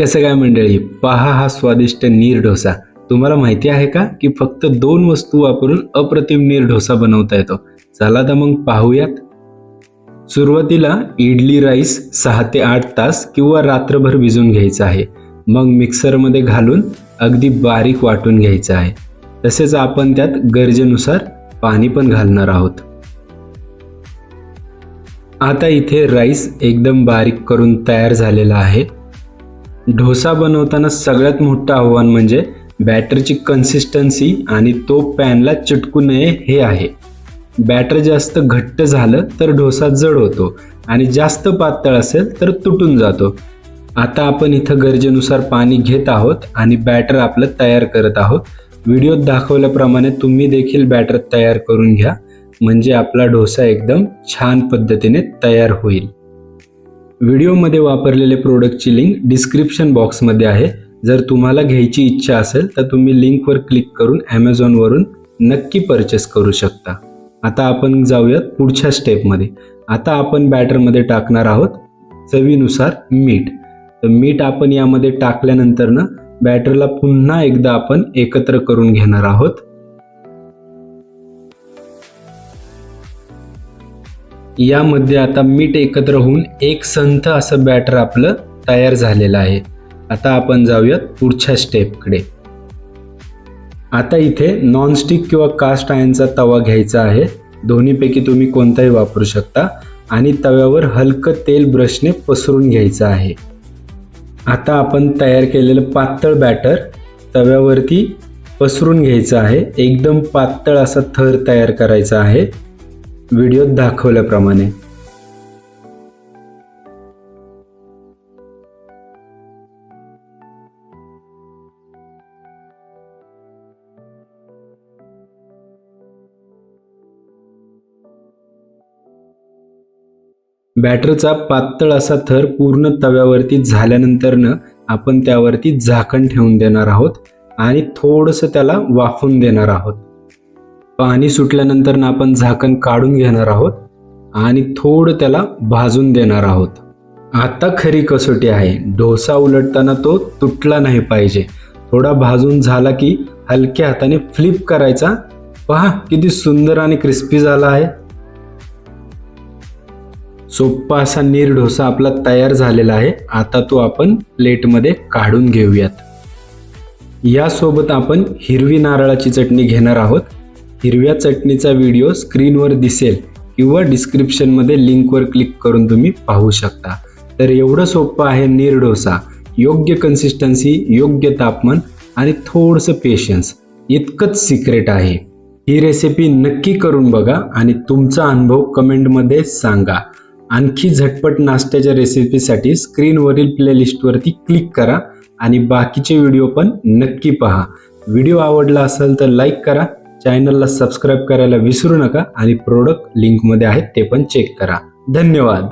कसं काय मंडळी? पहा हा स्वादिष्ट नीर डोसा. तुम्हाला माहिती आहे का की फक्त दोन वस्तू वापरून अप्रतिम नीर डोसा बनवता येतो? चला तर मग पाहूयात. सुरुवातीला इडली राईस सहा ते आठ तास किंवा रात्रभर भिजून घ्यायचं आहे. मग मिक्सरमध्ये घालून अगदी बारीक वाटून घ्यायचं आहे. तसेच आपण त्यात गरजेनुसार पाणी पण घालणार आहोत. आता इथे राईस एकदम बारीक करून तयार झालेला आहे. डोसा बनवताना सगळ्यात मोठं आव्हान म्हणजे बॅटरची कन्सिस्टन्सी आणि तो पॅनला चिटकू नये हे आहे. बॅटर जास्त घट्ट झालं तर डोसा जड होतो आणि जास्त पातळ असेल तर तुटून जातो. आता आपण इथं गरजेनुसार पाणी घेत आहोत आणि बॅटर आपलं तयार करत आहोत. व्हिडिओत दाखवल्याप्रमाणे तुम्ही देखील बॅटर तयार करून घ्या. म्हणजे आपला डोसा एकदम छान पद्धतीने तयार होईल. व्हिडिओमध्ये वापरलेले प्रोडक्टची लिंक डिस्क्रिप्शन बॉक्समध्ये आहे. जर तुम्हाला घ्यायची इच्छा असेल तर तुम्ही लिंकवर क्लिक करून ॲमेझॉनवरून नक्की परचेस करू शकता. आता आपण जाऊयात पुढच्या स्टेपमध्ये आता आपण बॅटरमध्ये टाकणार आहोत चवीनुसार मीठ. तर मीठ आपण यामध्ये टाकल्यानंतर ना बॅटरला पुन्हा एकदा आपण एकत्र करून घेणार आहोत. यामध्ये आता मीठ एकत्र होऊन एक संथ असं बॅटर आपलं तयार झालेलं आहे. आता आपण जाऊयात पुढच्या स्टेपकडे. आता इथे नॉनस्टिक किंवा कास्ट आयनचा तवा घ्यायचा आहे. दोन्हीपैकी तुम्ही कोणताही वापरू शकता. आणि तव्यावर हलकं तेल ब्रशने पसरून घ्यायचं आहे. आता आपण तयार केलेलं पातळ बॅटर तव्यावरती पसरून घ्यायचं आहे. एकदम पातळ असा थर तयार करायचा आहे. व्हिडिओत दाखवल्याप्रमाणे. बॅटरचा पातळ असा थर पूर्ण तव्यावरती झाल्यानंतरनं आपण त्यावरती झाकण ठेवून देणार आहोत आणि थोडंसं त्याला वाफून देणार आहोत. पाणी सुटल्यानंतर आपण झाकण काढून घेणार आहोत आणि थोडं त्याला भाजून देणार आहोत. आता खरी कसोटी आहे. डोसा उलटताना तो तुटला नाही पाहिजे. थोडा भाजून झाला की हलक्या हाताने फ्लिप करायचा. पहा किती सुंदर आणि क्रिस्पी झाला आहे. सोप्पा असा नीर ढोसा आपला तयार झालेला आहे. आता तो आपण प्लेटमध्ये काढून घेऊयात. यासोबत आपण हिरवी नारळाची चटणी घेणार आहोत. हिरव्या चटणीचा व्हिडिओ स्क्रीनवर दिसेल किंवा डिस्क्रिप्शनमध्ये लिंकवर क्लिक करून तुम्ही पाहू शकता. तर एवढं सोपं आहे नीर डोसा योग्य कन्सिस्टन्सी योग्य तापमान आणि थोडंसं पेशन्स इतकंच सिक्रेट आहे. ही रेसिपी नक्की करून बघा आणि तुमचा अनुभव कमेंटमध्ये सांगा. आणखी झटपट नाश्त्याच्या रेसिपीसाठी स्क्रीनवरील प्लेलिस्टवरती क्लिक करा आणि बाकीचे व्हिडिओ पण नक्की पहा. व्हिडिओ आवडला असेल तर लाईक करा. चॅनलला सबस्क्राईब करायला विसरू नका आणि प्रोडक्ट लिंकमध्ये आहेत ते पण चेक करा. धन्यवाद.